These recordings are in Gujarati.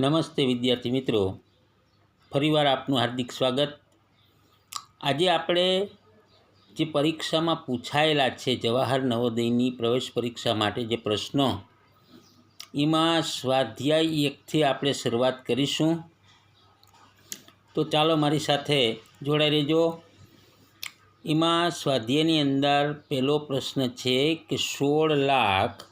નમસ્તે વિદ્યાર્થી મિત્રો. ફરીવાર આપનું હાર્દિક સ્વાગત. આજે આપણે જે પરીક્ષામાં પૂછાયેલા છે જવાહર નવોદયની પ્રવેશ પરીક્ષા માટે જે પ્રશ્નો, એમાં સ્વાધ્યાય એકથી આપણે શરૂઆત કરીશું. તો ચાલો મારી સાથે જોડાઈ રહેજો. એમાં સ્વાધ્યાયની અંદર પહેલો પ્રશ્ન છે કે સોળ લાખ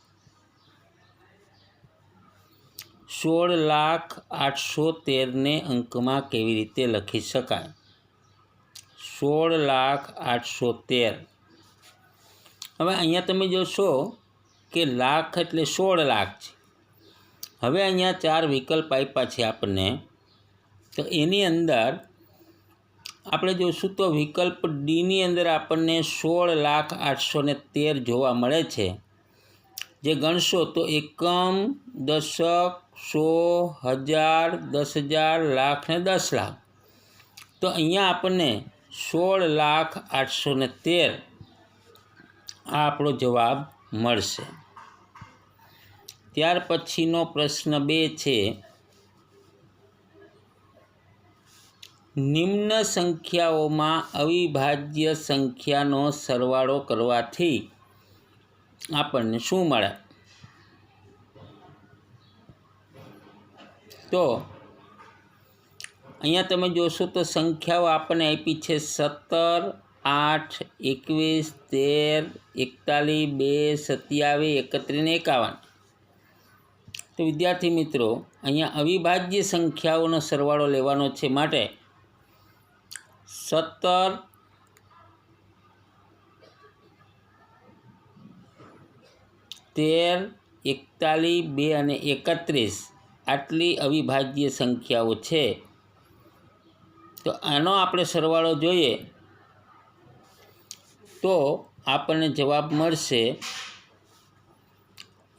સોળ લાખ આઠસો તેરને અંકમાં કેવી રીતે લખી શકાય? સોળ લાખ આઠસો તેર. હવે અહીંયા તમે જોશો કે લાખ એટલે સોળ લાખ છે. હવે અહીંયા ચાર વિકલ્પ આપ્યા છે આપણને. તો એની અંદર આપણે જોશું તો વિકલ્પ ડીની અંદર આપણને સોળ લાખ આઠસો તેર જોવા મળે છે. જે ગણશો તો એકમ, દશક સો હજાર, દસ હજાર, લાખ ને દસ લાખ. તો અહીંયા આપણને સોળ લાખ આઠસો ને તેર આ આપણો જવાબ મળશે. ત્યાર પછીનો પ્રશ્ન બે છે, નિમ્ન સંખ્યાઓમાં અવિભાજ્ય સંખ્યાનો સરવાળો કરવાથી આપણને શું મળે? તો અહીંયા તમે જોશો તો સંખ્યાઓ આપણને આપી છે સત્તર, આઠ, એકવીસ, તેર, એકતાલીસ, બે, સત્યાવીસ, એકત્રીસ એકાવન. તો વિદ્યાર્થી મિત્રો, અહીંયા અવિભાજ્ય સંખ્યાઓનો સરવાળો લેવાનો છે માટે સત્તર તેર, એકતાલીસ, બે અને એકત્રીસ આટલી અવિભાજ્ય સંખ્યાઓ છે. તો આનો આપણે સરવાળો જોઈએ તો આપણને જવાબ મળશે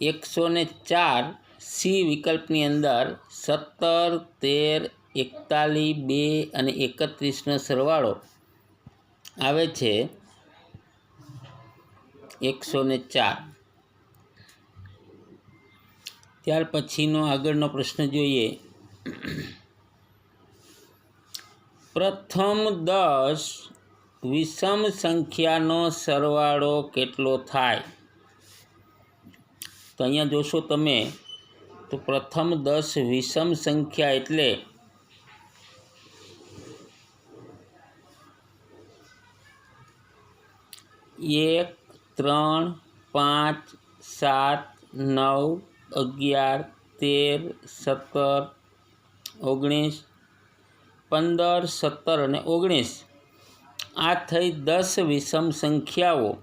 એકસો ને ચાર સી વિકલ્પની અંદર સત્તર, તેર, એકતાલીસ, બે અને એકત્રીસનો સરવાળો આવે છે એકસો ને ચાર. ત્યાર પછીનો આગળનો પ્રશ્ન જોઈએ. પ્રથમ દસ વિષમ સંખ્યાનો સરવાળો કેટલો થાય? તો અહીંયા જોશો તમે, તો પ્રથમ દસ વિષમ સંખ્યા એટલે એક, ત્રણ, પાંચ, સાત, નવ અગિયાર, તેર, સત્તર, ઓગણીસ, પંદર, સત્તર અને ઓગણીસ. આ થઈ દસ વિષમ સંખ્યાઓ.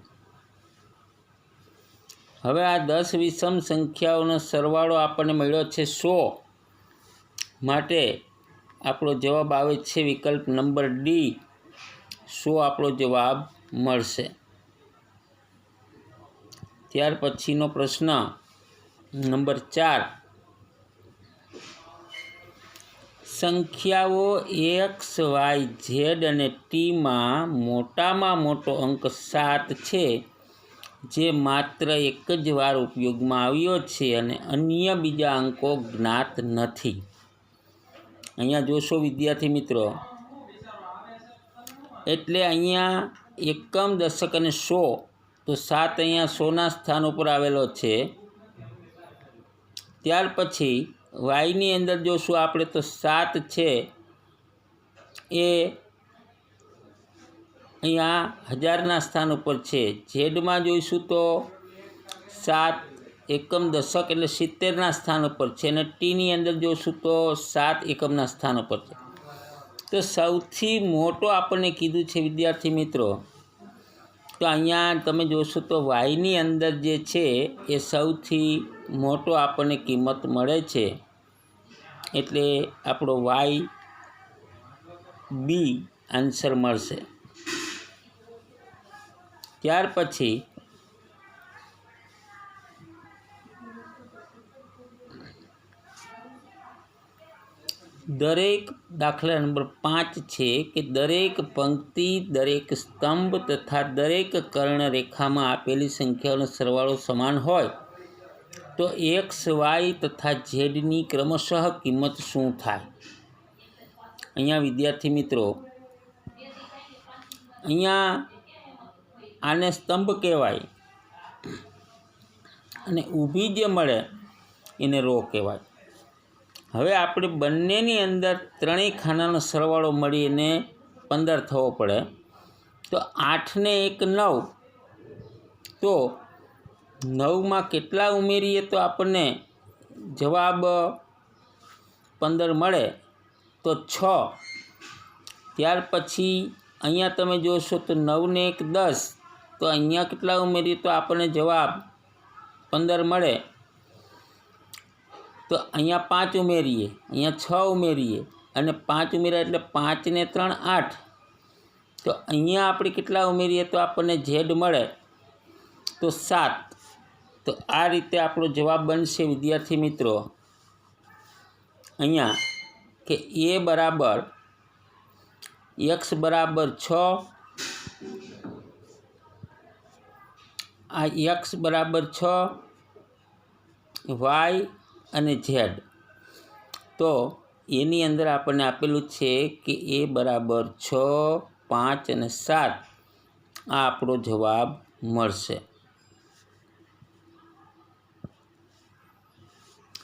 હવે આ દસ વિષમ સંખ્યાઓનો સરવાળો આપણને મળ્યો છે સો. માટે આપણો જવાબ આવે છે વિકલ્પ નંબર ડી. સો આપણો જવાબ મળશે. ત્યાર પછીનો પ્રશ્ન. નંબર ચાર. સંખ્યાઓ એક્સ, વાય, ઝેડ અને ટીમાં મોટામાં મોટો અંક સાત છે, જે માત્ર એક જ વાર ઉપયોગમાં આવ્યો છે અને અન્ય બીજા અંકો જ્ઞાત નથી. અહીંયા જોશો, વિદ્યાર્થી મિત્રો. એટલે અહીંયા એકમ દશક અને સો, તો સાત અહીંયા સોના સ્થાન ઉપર આવેલો છે. ત્યાર પછી વાયની અંદર જોશું આપણે તો સાત છે. એ અહીંયા હજારના સ્થાન ઉપર છે. ઝેડમાં જોઈશું તો સાત એકમ દશક એટલે સિત્તેરના સ્થાન ઉપર છે અને ટીની અંદર જોઈશું તો સાત એકમના સ્થાન ઉપર છે. તો સૌથી મોટો આપણને કીધું છે વિદ્યાર્થી મિત્રો તો અહીંયા તમે જોશો તો વાયની અંદર જે છે, એ સૌથી મોટો આપણને કિંમત મળે છે. એટલે આપણો વાય બી આન્સર મળશે. ત્યાર પછી દરેક દાખલા નંબર પાંચ છે કે દરેક પંક્તિ, દરેક સ્તંભ તથા દરેક કર્ણરેખામાં આપેલી સંખ્યાઓનો સરવાળો સમાન હોય, તો એક્સ, વાય તથા ઝેડની ક્રમશઃ કિંમત શું થાય? અહીંયા વિદ્યાર્થી મિત્રો, અહીંયા આને સ્તંભ કહેવાય અને ઊભી જે મળે એને રો કહેવાય. હવે આપણે બંનેની અંદર ત્રણેય ખાનાનો સરવાળો મળીને પંદર થવો પડે. તો આઠને એક નવ. તો નવમાં કેટલા ઉમેરીએ તો આપણને જવાબ પંદર મળે. તો છ. ત્યાર પછી અહીંયા તમે જોશો તો નવને એક દસ. તો અહીંયા કેટલા ઉમેરીએ તો આપણને જવાબ પંદર મળે. તો અહીંયા પાંચ ઉમેરીએ, અહીંયા છ ઉમેરીએ અને પાંચ ઉમેર્યા એટલે પાંચને ત્રણ આઠ. તો અહીંયા આપણે કેટલા ઉમેરીએ તો આપણને ઝેડ મળે? તો સાત. તો આ રીતે આપણો જવાબ બનશે વિદ્યાર્થી મિત્રો. અહીંયા કે એ બરાબર એક્સ બરાબર છ. આ એક્સ બરાબર છ. વાય અને ઝેડ તો એની અંદર આપણને આપેલું છે કે એ બરાબર છ, પાંચ અને સાત આ આપણો જવાબ મળશે.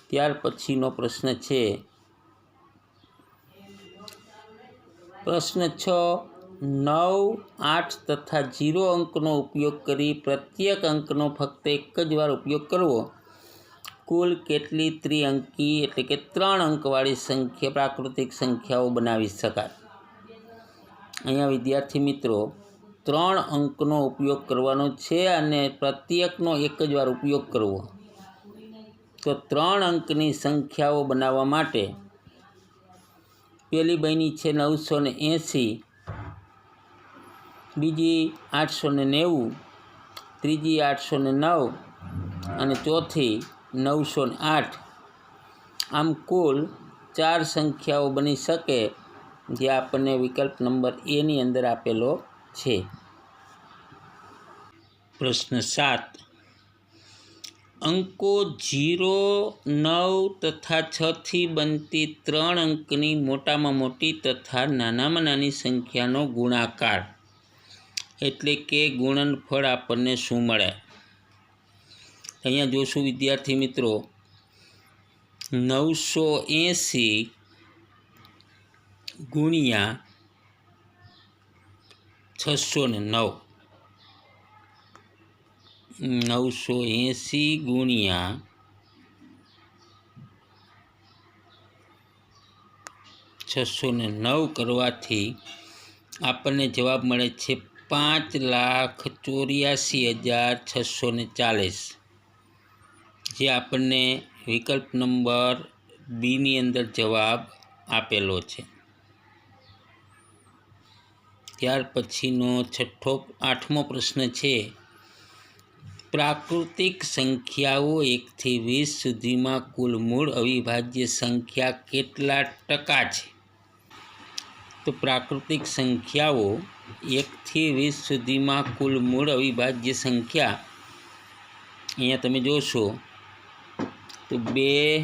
ત્યાર પછીનો પ્રશ્ન છે. પ્રશ્ન છ, નવ, આઠ તથા જીરો અંકનો ઉપયોગ કરી પ્રત્યેક અંકનો ફક્ત એક જ વાર ઉપયોગ કરવો. કુલ કેટલી ત્રિઅંકી એટલે કે ત્રણ અંકવાળી સંખ્યા, પ્રાકૃતિક સંખ્યાઓ બનાવી શકાય? અહીંયા વિદ્યાર્થી મિત્રો, ત્રણ અંકનો ઉપયોગ કરવાનો છે અને પ્રત્યેકનો એક જ વાર ઉપયોગ કરવો. તો ત્રણ અંકની સંખ્યાઓ બનાવવા માટે પહેલી બની છે નવસો ને એંસી, બીજી આઠસો ને નેવું, ત્રીજી આઠસો ને નવ અને ચોથી નવસો આઠ. આમ કુલ ચાર સંખ્યાઓ બની શકે જે આપણને વિકલ્પ નંબર એની અંદર આપેલો છે. પ્રશ્ન સાત. અંકો જીરો, નવ તથા છથી બનતી ત્રણ અંકની મોટામાં મોટી તથા નાનામાં નાની સંખ્યાનો ગુણાકાર. એટલે કે ગુણનફળ આપણને શું મળે? અહીંયા જોશું વિદ્યાર્થી મિત્રો, નવસો એંસી ગુણ્યા છસો ને નવ. નવસો એંસી ગુણ્યા છસો ને નવ કરવાથી આપણને જવાબ મળે છે પાંચ લાખ ચોર્યાસી હજાર છસો ને ચાલીસ. જે આપણને વિકલ્પ નંબર બીની અંદર જવાબ આપેલો છે. ત્યાર પછીનો છઠ્ઠો, આઠમો પ્રશ્ન છે, પ્રાકૃતિક સંખ્યાઓ એકથી વીસ સુધીમાં કુલ મૂળ અવિભાજ્ય સંખ્યા કેટલા ટકા છે? તો પ્રાકૃતિક સંખ્યાઓ એકથી વીસ સુધીમાં કુલ મૂળ અવિભાજ્ય સંખ્યા અહીંયા તમે જોશો તો બે,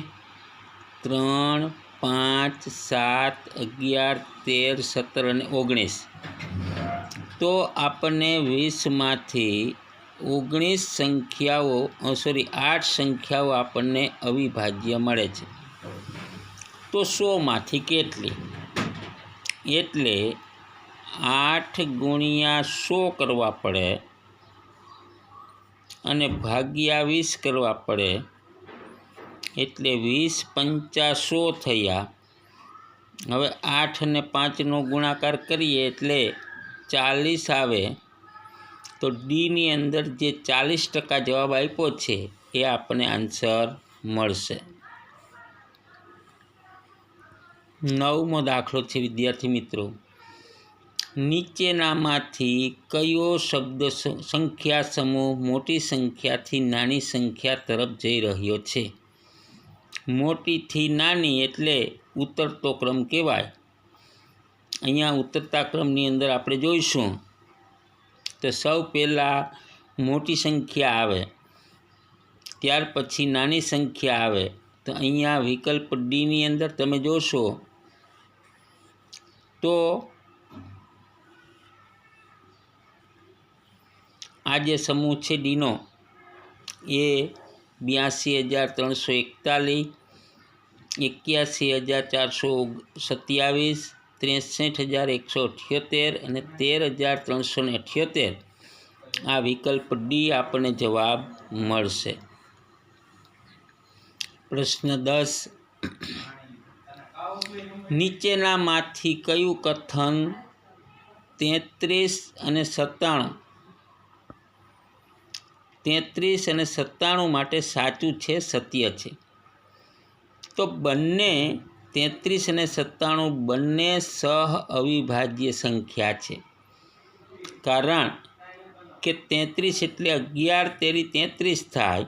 ત્રણ, પાંચ, સાત, અગિયાર, તેર, સત્તર અને ઓગણીસ. તો આપણને વીસમાંથી ઓગણીસ સંખ્યાઓ સોરી, આઠ સંખ્યાઓ આપણને અવિભાજ્ય મળે છે. તો સોમાંથી કેટલી? એટલે આઠ ગુણ્યા સો કરવા પડે અને ભાગ્યા વીસ કરવા પડે એટલે વીસ પંચા સો થયા. હવે આઠ અને પાંચનો ગુણાકાર કરીએ એટલે ચાલીસ આવે. તો ડીની અંદર જે ચાલીસ ટકા જવાબ આપ્યો છે, એ આપણને આન્સર મળશે. નવમો દાખલો છે, વિદ્યાર્થી મિત્રો. નીચેનામાંથી કયો શબ્દ સંખ્યા સમૂહ મોટી સંખ્યાથી નાની સંખ્યા તરફ જઈ રહ્યો છે? મોટીથી નાની એટલે ઉતરતો ક્રમ કહેવાય. અહીંયા ઉતરતા ક્રમની અંદર આપણે જોઈશું તો સૌ પહેલાં મોટી સંખ્યા આવે, ત્યાર પછી નાની સંખ્યા આવે. તો અહીંયા વિકલ્પ ડીની અંદર તમે જોશો તો આ જે સમૂહ છે ડીનો એ બ્યાસી હજાર ત્રણસો એકતાલીસ એક્યાસી હજાર ચારસો સત્યાવીસ, ત્રેસઠ હજાર એકસો અઠ્યોતેર અને તેર હજાર ત્રણસો ને અઠ્યોતેર. આ વિકલ્પ ડી આપણને જવાબ મળશે. પ્રશ્ન દસ. નીચેનામાંથી કયું કથન તેત્રીસ અને સત્તાણું? તેત્રીસ અને સત્તાણું માટે સાચું છે, સત્ય છે. તો બંને તેત્રીસ અને સત્તાણું બંને સહ અવિભાજ્ય સંખ્યા છે. કારણ કે તેત્રીસ એટલે અગિયાર તેરી તેત્રીસ થાય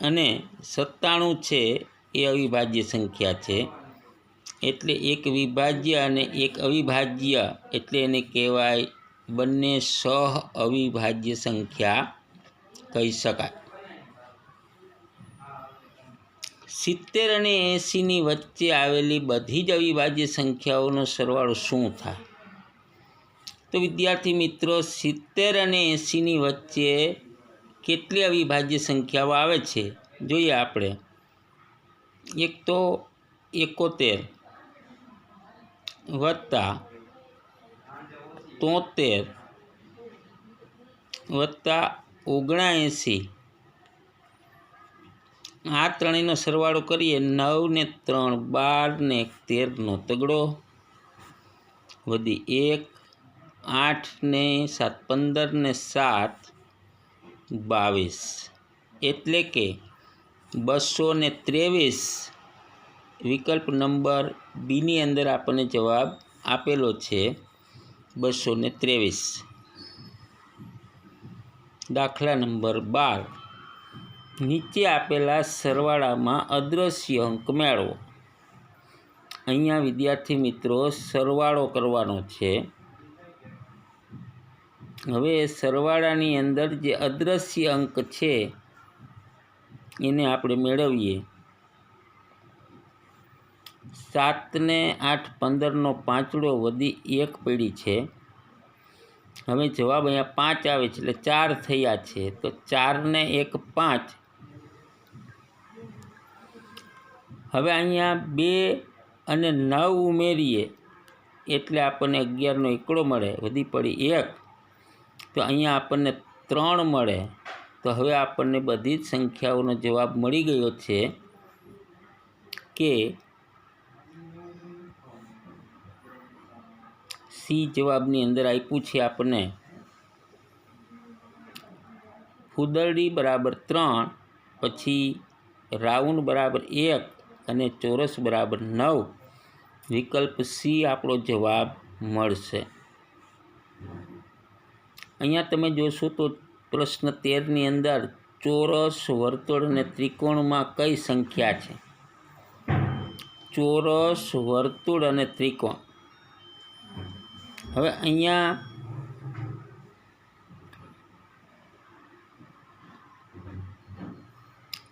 અને સત્તાણું છે એ અવિભાજ્ય સંખ્યા છે. એટલે એક વિભાજ્ય અને એક અવિભાજ્ય એટલે એને કહેવાય બંને સહ અવિભાજ્ય સંખ્યા કહી શકાય. સિત્તેર અને એંસીની વચ્ચે આવેલી બધી જ અવિભાજ્ય સંખ્યાઓનો સરવાળો શું થાય તો વિદ્યાર્થી મિત્રો, સિત્તેર અને એંસીની વચ્ચે કેટલી અવિભાજ્ય સંખ્યાઓ આવે છે? જોઈએ આપણે. એક તો એકોતેર વત્તા તોતેર વત્તા ઓગણએંસી. આ ત્રણેયનો સરવાળો કરીએ, નવ ને ત્રણ, બાર ને તેરનો તગડો. વધી એક, આઠ ને સાત, પંદર ને સાત, બાવીસ. એટલે કે બસો ને ત્રેવીસ. વિકલ્પ નંબર બીની અંદર આપણને જવાબ આપેલો છે બસો ત્રેવીસ. દાખલા નંબર બાર. નીચે આપેલા સરવાળામાં અદ્રશ્ય અંક મેળવો. અહીંયા વિદ્યાર્થી મિત્રો સરવાળો કરવાનો છે. હવે સરવાળાની અંદર જે અદ્રશ્ય અંક છે, એને આપણે મેળવીએ. સાતને આઠ પંદરનો પાંચડો વધી એક પેઢી છે. હવે જવાબ અહીંયા પાંચ આવે છે, એટલે ચાર થયા છે. તો ચારને એક પાંચ હવે અહીંયા બે અને નવ ઉમેરીએ એટલે આપણને અગિયારનો એકડો મળે, વધી પડી એક. તો અહીંયા આપણને ત્રણ મળે. તો હવે આપણને બધી જ સંખ્યાઓનો જવાબ મળી ગયો છે કે સી જવાબની અંદર આપ્યું છે આપણને ફુદરડી બરાબર ત્રણ, પછી રાઉન્ડ બરાબર એક અને ચોરસ બરાબર નવ, વિકલ્પ સી આપણો જવાબ મળશે. અહીંયા તમે જોશો તો પ્રશ્ન તેરની અંદર ચોરસ, વર્તુળ અને ત્રિકોણમાં કઈ સંખ્યા છે? ચોરસ, વર્તુળ અને ત્રિકોણ. હવે અહીંયા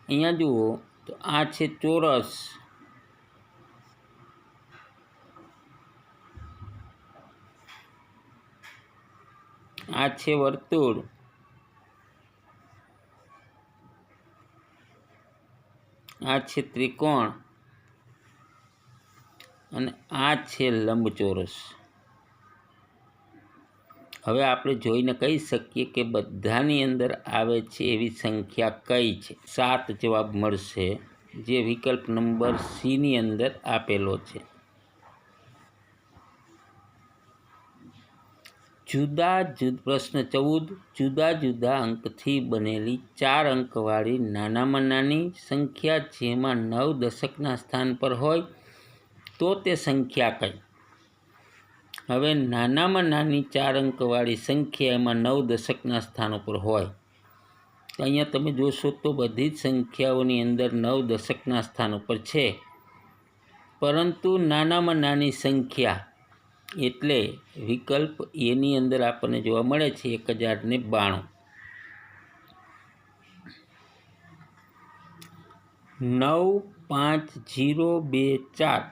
અહીંયા જુઓ તો આ છે ચોરસ. આ છે વર્તુળ. આ છે ત્રિકોણ. અને આ છે લંબચોરસ. હવે આપણે જોઈને કહી શકીએ કે બધાની અંદર આવે છે એવી સંખ્યા કઈ છે? સાત જવાબ મળશે, જે વિકલ્પ નંબર સીની અંદર આપેલો છે. જુદા જુદ, પ્રશ્ન ચૌદ. જુદા જુદા અંકથી બનેલી ચાર અંકવાળી નાનામાં નાની સંખ્યા જેમાં નવ દશકના સ્થાન પર હોય, તો તે સંખ્યા કઈ? હવે નાનામાં નાની ચાર અંકવાળી સંખ્યા એમાં નવ દશકના સ્થાન ઉપર હોય. અહીંયા તમે જોશો તો બધી જ સંખ્યાઓની અંદર નવ દશકના સ્થાન ઉપર છે. પરંતુ નાનામાં નાની સંખ્યા એટલે વિકલ્પ એની અંદર આપણને જોવા મળે છે એક હજારને બાણું. નવ પાંચ જીરો બે ચાર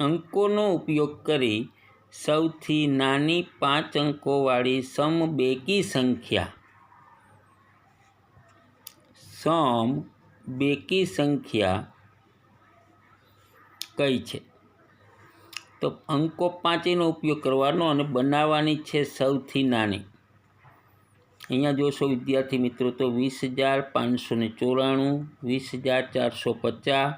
અંકોનો ઉપયોગ કરી સૌથી નાની પાંચ અંકોવાળી સમબેકી સંખ્યા. સમ બેકી સંખ્યા કઈ છે? તો અંકો પાંચેનો ઉપયોગ કરવાનો અને બનાવવાની છે સૌથી નાની. અહીંયા જોશો વિદ્યાર્થી મિત્રો તો વીસ હજાર પાંચસો ને ચોરાણું વીસ હજાર ચારસો પચાસ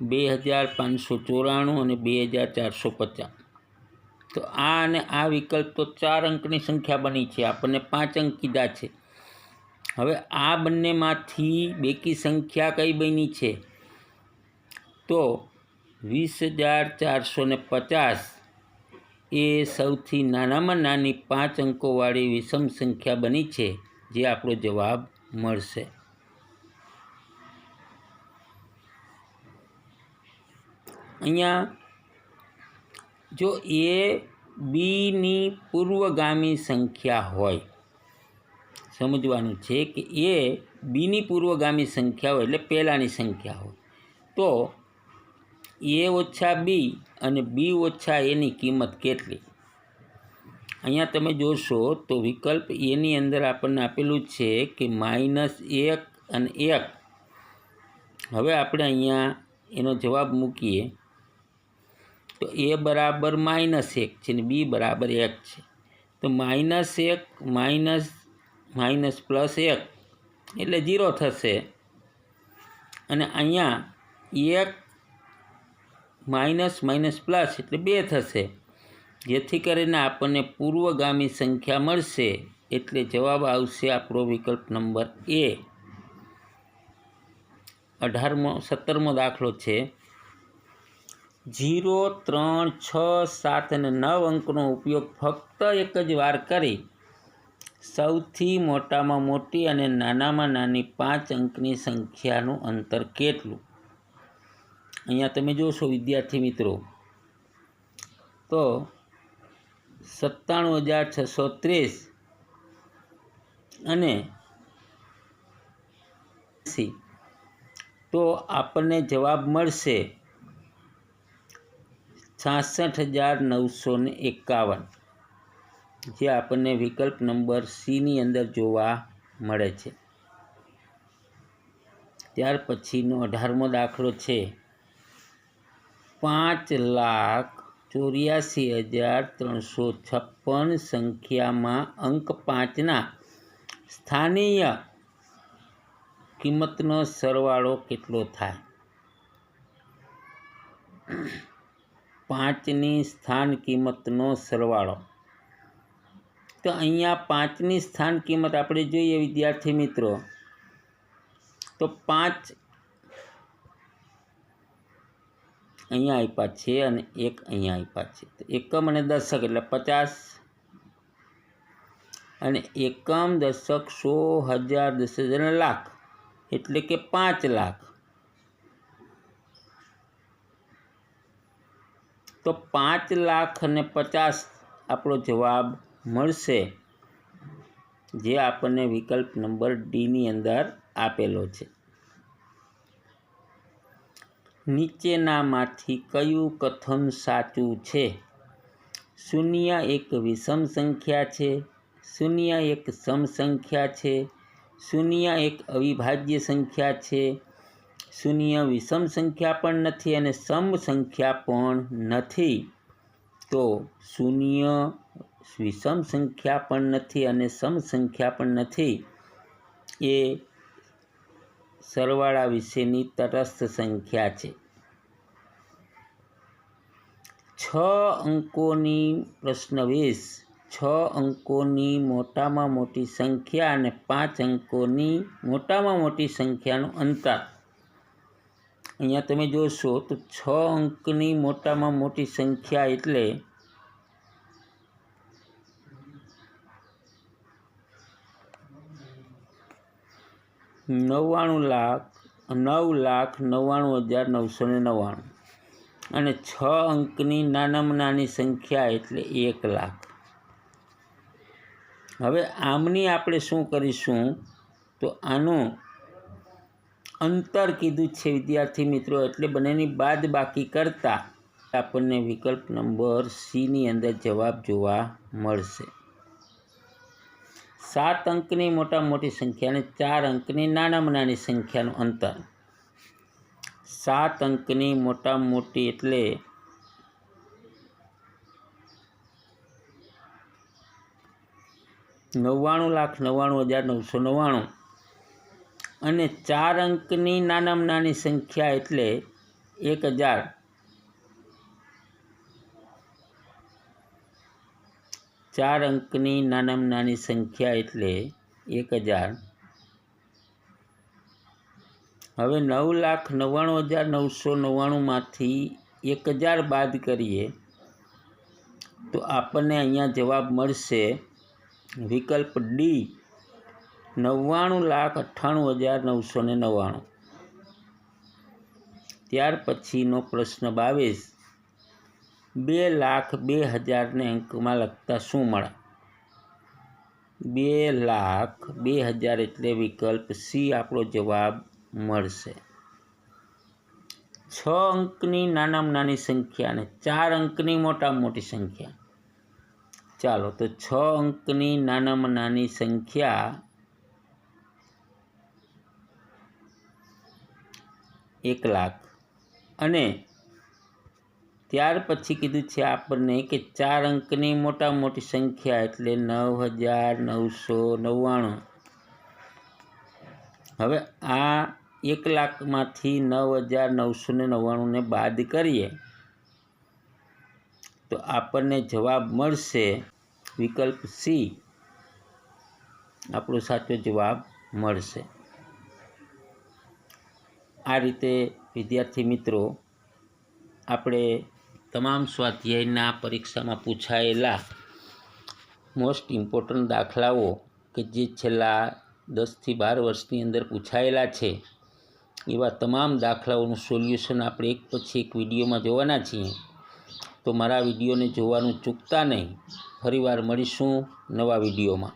બે હજાર પાંચસો ચોરાણું અને બે હજાર ચારસો પચાસ. તો આ અને આ વિકલ્પ તો ચાર અંકની સંખ્યા બની છે. આપણને પાંચ અંક કીધા છે. હવે આ બંનેમાંથી બેકી સંખ્યા કઈ બની છે? તો વીસ હજાર ચારસો ને પચાસ એ સૌથી નાનામાં નાની પાંચ અંકોવાળી વિષમ સંખ્યા બની છે, જે આપણો જવાબ મળશે. અહીંયા જો એ બીની પૂર્વગામી સંખ્યા હોય, સમજવાનું છે કે એ બીની પૂર્વગામી સંખ્યા હોય એટલે પહેલાંની સંખ્યા હોય. તો એ ઓછા બી અને બી ઓછા એની કિંમત કેટલી? અહીંયા તમે જોશો તો વિકલ્પ એની અંદર આપણને આપેલું છે કે માઇનસ એક અને એક. હવે આપણે અહીંયા એનો જવાબ મૂકીએ. તો એ બરાબર માઇનસ એક છે ને બી બરાબર એક છે. તો માઇનસ એક, માઇનસ માઇનસ પ્લસ એક એટલે ઝીરો થશે. અને અહીંયા એક માઇનસ માઇનસ પ્લસ એટલે બે થશે. જેથી કરીને આપણને પૂર્વગામી સંખ્યા મળશે એટલે જવાબ આવશે આપણો વિકલ્પ નંબર એ. અઢારમો, સત્તરમો દાખલો છે. જીરો, ત્રણ, છ, સાત અને નવ અંકનો ઉપયોગ ફક્ત એક જ વાર કરી સૌથી મોટામાં મોટી અને નાનામાં નાની પાંચ અંકની સંખ્યાનું અંતર કેટલું? અહીંયા તમે જોશો, વિદ્યાર્થી મિત્રો. તો સત્તાણું હજાર છસો ત્રીસ અને તો આપણને જવાબ મળશે છાસઠ હજાર નવસો ને એકાવન, જે આપણને વિકલ્પ નંબર સીની અંદર જોવા મળે છે. ત્યાર પછીનો અઢારમો દાખલો છે. પાંચ લાખ ચોર્યાસી હજાર ત્રણસો છપ્પન સંખ્યામાં અંક પાંચના સ્થાનીય કિંમતનો સરવાળો કેટલો થાય? પાંચની સ્થાન કિંમતનો સરવાળો. તો અહીંયા પાંચની સ્થાન કિંમત આપણે જોઈએ વિદ્યાર્થી મિત્રો. તો પાંચ અહીંયા આપ્યા છે અને એક અહીંયા આપ્યા છે. તો એકમ અને દશક એટલે પચાસ અને એકમ દશક સો હજાર દસ હજાર લાખ એટલે કે પાંચ લાખ. તો પાંચ લાખ અને પચાસ આપણો જવાબ મળશે, જે આપણને વિકલ્પ નંબર ડીની અંદર આપેલો છે. નીચેનામાંથી કયું કથન સાચું છે? શૂન્ય એક વિષમ સંખ્યા છે, શૂન્ય એક સમ સંખ્યા છે, શૂન્ય એક અવિભાજ્ય સંખ્યા છે શૂન્ય વિષમ સંખ્યા પણ નથી અને સમ સંખ્યા પણ નથી. તો શૂન્ય વિષમ સંખ્યા પણ નથી અને સમ સંખ્યા પણ નથી. એ સરવાળા વિશેની તટસ્થ સંખ્યા છે. છ અંકોની પ્રશ્ન વીસ છ અંકોની મોટામાં મોટી સંખ્યા અને પાંચ અંકોની મોટામાં મોટી સંખ્યાનું અંતર. અહીંયા તમે જોશો તો છ અંકની મોટામાં મોટી સંખ્યા એટલે નવ્વાણું લાખ, નવ લાખ, નવ્વાણું હજાર, નવસો ને નવ્વાણું. અને છ અંકની નાનામાં નાની સંખ્યા એટલે એક લાખ. હવે આમની આપણે શું કરીશું? તો આનું અંતર કીધું છે વિદ્યાર્થી મિત્રો. એટલે બંનેની બાદ બાકી કરતાં આપણને વિકલ્પ નંબર સીની અંદર જવાબ જોવા મળશે. સાત અંકની મોટા મોટી સંખ્યા અને ચાર અંકની નાનામાં નાની સંખ્યાનું અંતર. સાત અંકની મોટા મોટી એટલે નવ્વાણું લાખ નવ્વાણું હજાર નવસો નવ્વાણું. અને ચાર અંકની નાનામાં નાની સંખ્યા એટલે એક હજાર. ચાર અંકની નાનામાં નાની સંખ્યા એટલે એક હજાર. હવે નવ લાખ નવ્વાણું હજાર નવસો નવ્વાણુંમાંથી એક હજાર બાદ કરીએ તો આપણને અહીંયા જવાબ મળશે વિકલ્પ ડી. નવ્વાણું લાખ અઠ્ઠાણું હજાર નવસો ને નવ્વાણું. ત્યાર પછીનો પ્રશ્ન બાવીસ. બે લાખ બે હજારને અંકમાં લખતા શું મળે? બે લાખ બે હજાર એટલે વિકલ્પ સી આપણો જવાબ મળશે. છ અંકની નાનામાં નાની સંખ્યા અને ચાર અંકની મોટામાં મોટી સંખ્યા. ચાલો તો છ અંકની નાનામાં નાની સંખ્યા એક લાખ. અને ત્યાર પછી કીધું છે આપણને કે ચાર અંકની મોટા મોટી સંખ્યા એટલે નવ હજાર નવસો નવ્વાણું. હવે આ એક લાખમાંથી નવ હજાર નવસો ને નવ્વાણુંને બાદ કરીએ તો આપણને જવાબ મળશે વિકલ્પ સી. આપણો સાચો જવાબ મળશે. આ રીતે, વિદ્યાર્થી મિત્રો, આપણે તમામ સ્વાધ્યાયના પરીક્ષામાં પૂછાયેલા મોસ્ટ ઇમ્પોર્ટન્ટ દાખલાઓ કે જે છેલ્લા દસથી બાર વર્ષની અંદર પૂછાયેલા છે, એવા તમામ દાખલાઓનું સોલ્યુશન આપણે એક પછી એક વિડીયોમાં જોવાના છીએ. તો મારા વિડીયોને જોવાનું ચૂકતા નહીં. ફરીવાર મળીશું નવા વિડીયોમાં.